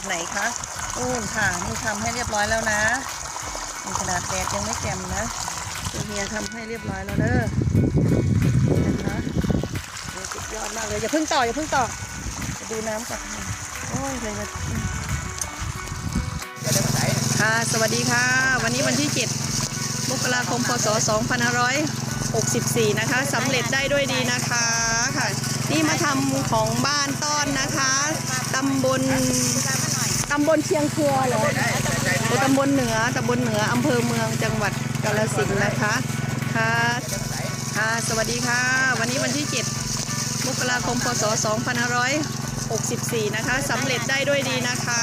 ดไหนคะนู่นค่ะนี่ทำให้เรียบร้อยแล้วนะนี่ขนาดแดดยังไม่แจ่มนะตัวเมียทำให้เรียบร้อยแล้วเด้อนี่นะคะสุดยอดมากเลยอย่าเพิ่งต่ออย่าเพิ่งต่อจะดูน้ำก่อนโอ้ยเลยมาค่ะสวัสดีค่ะ วันนี้วันที่ 7 มกราคมพศ2564 นะคะสำเร็จได้ด้วยดีนะคะค่ะ นี่มาทำของบ้านต้อนนะคะตำบลำบลเชียงครือเหรอตำบลเหนือตำบลเหนืออำเภอเมืองจังหวัดกาฬสินธุ์นะคะค่ะค่ะสวัสดีค่ะ วันนี้วันที่ 7 มกราคม พศ 2564 นะคะสำเร็จได้ด้วยดีนะคะ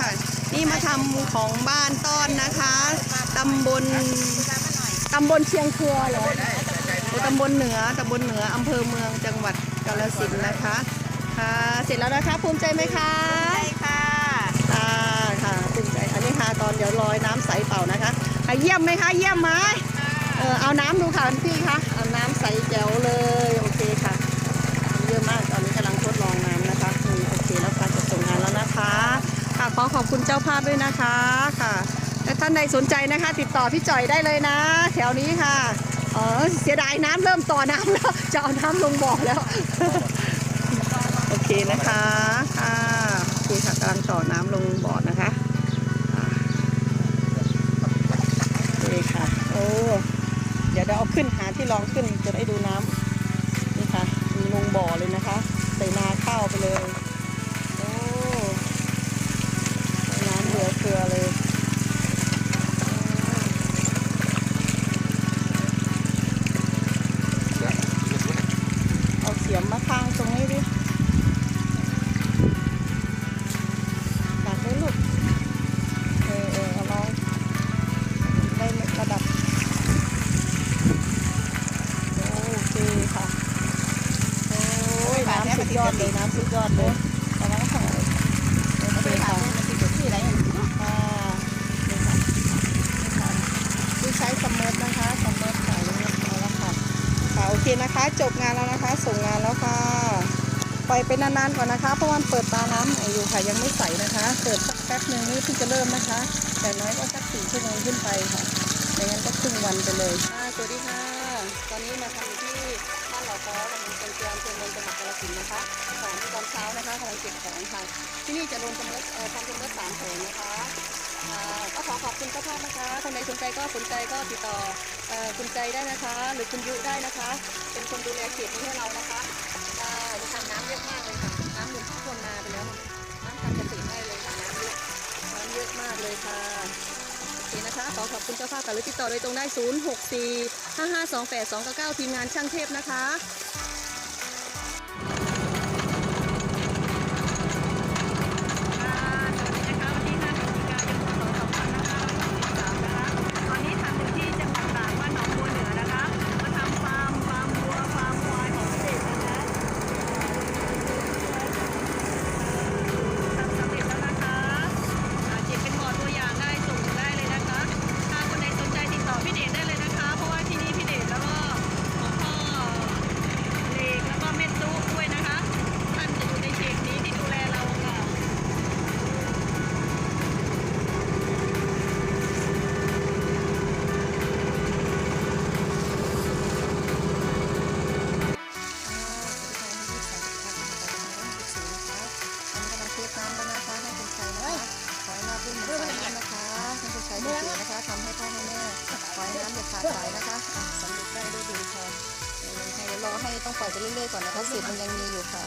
ค่ะ นี่มาทำของบ้านต้อนนะคะตำบลตำบลเชียงครือเหรอตำบลเหนือตำบลเหนืออำเภอเมืองจังหวัดกาฬสินธุ์นะคะค่ะ เสร็จแล้วนะคะภูมิใจไหมคะ ค่ะค่ะภูมิใจอันนี้ค่ะตอนเดี๋ยวลอยน้ำใสเป่านะคะอะ เยี่ยมไหมคะเยี่ยมไหมเออเอาน้ำดูค่ะพี่คะเอาน้ำใสแจ๋วเลยโอเคค่ะเยอะมากตอนนี้กำลังทดลองน้ำนะคะโอเคแล้วค่ะจะส่งงานแล้วนะคะค่ะขอขอบคุณเจ้าภาพด้วยนะคะค่ะและท่านใดสนใจนะคะ ติดต่อพี่จ่อยได้เลยนะ แถวนี้ค่ะเออเสียดายน้ำเริ่มต่อน้ำแล้วจะเอาน้ำลงบ่อแล้วโอเคนะคะค่ะโอเคค่ะกำลังต่อน้ำลงบ่อ เดี๋ยวเดี๋ยวเอาขึ้นหาที่รองขึ้นจะได้ดูน้ำนี่ค่ะลงบ่อเลยนะคะ ใส่นาข้าวไปเลย โอ้น้ำเหลือเฟือ สุดยอดเลยแต่ว่าของโอเคค่ะที่ไหนอ่านี่ค่ะนี่ค่ะที่ใช้สมมตินะคะสมมติค่ะนี่เอาละค่ะค่ะโอเคนะคะ จบงานแล้วนะคะ ส่งงานแล้วค่ะปล่อยไปนานๆก่อนนะคะเพราะวันเปิดตาน้ำใหม่อยู่ค่ะยังไม่ใสนะคะ เปิดสักแป๊บหนึ่งนี่เพิ่งจะเริ่มนะคะแต่น้อยก็สักสี่ชั่วโมงขึ้นไปค่ะไม่งั้นก็ครึ่งวันไปเลยค่ะสวัสดีค่ะ ตอนนี้มาทำที่ บ้านเหล่าค้อตำบลเชียงเตรียมืองจังหวัดกาฬสินธุ์นะคะของตอนเช้านะคะกำลังเก็บของค่ะ ที่นี่จะรวมจำนวนเอ่อทำจำนวนสามแผงนะคะอ่าก็ขอขอบคุณเจ้าภาพนะคะ คนใดสนใจก็สนใจก็ติดต่อเอ่อคุณใจได้นะคะ หรือคุณยุได้นะคะ เป็นคนดูแลเขตนี้ให้เรานะคะ ขอขอบคุณเจ้าภาพค่ะหรือติดต่อโดยตรงได้ 0 6 4 5 5 2 8 2 9 9 ทีมงานช่างเทพนะคะ ผิวนะคะทำให้พ่อให้แม่ขอให้น้ำอย่าขาดสายนะคะอะสำเร็จได้ด้วยดีค่ะเดี๋ยวรอให้ต้องปล่อยไปเรื่อยๆก่อนนะคะเศษมันยังมีอยู่ค่ะ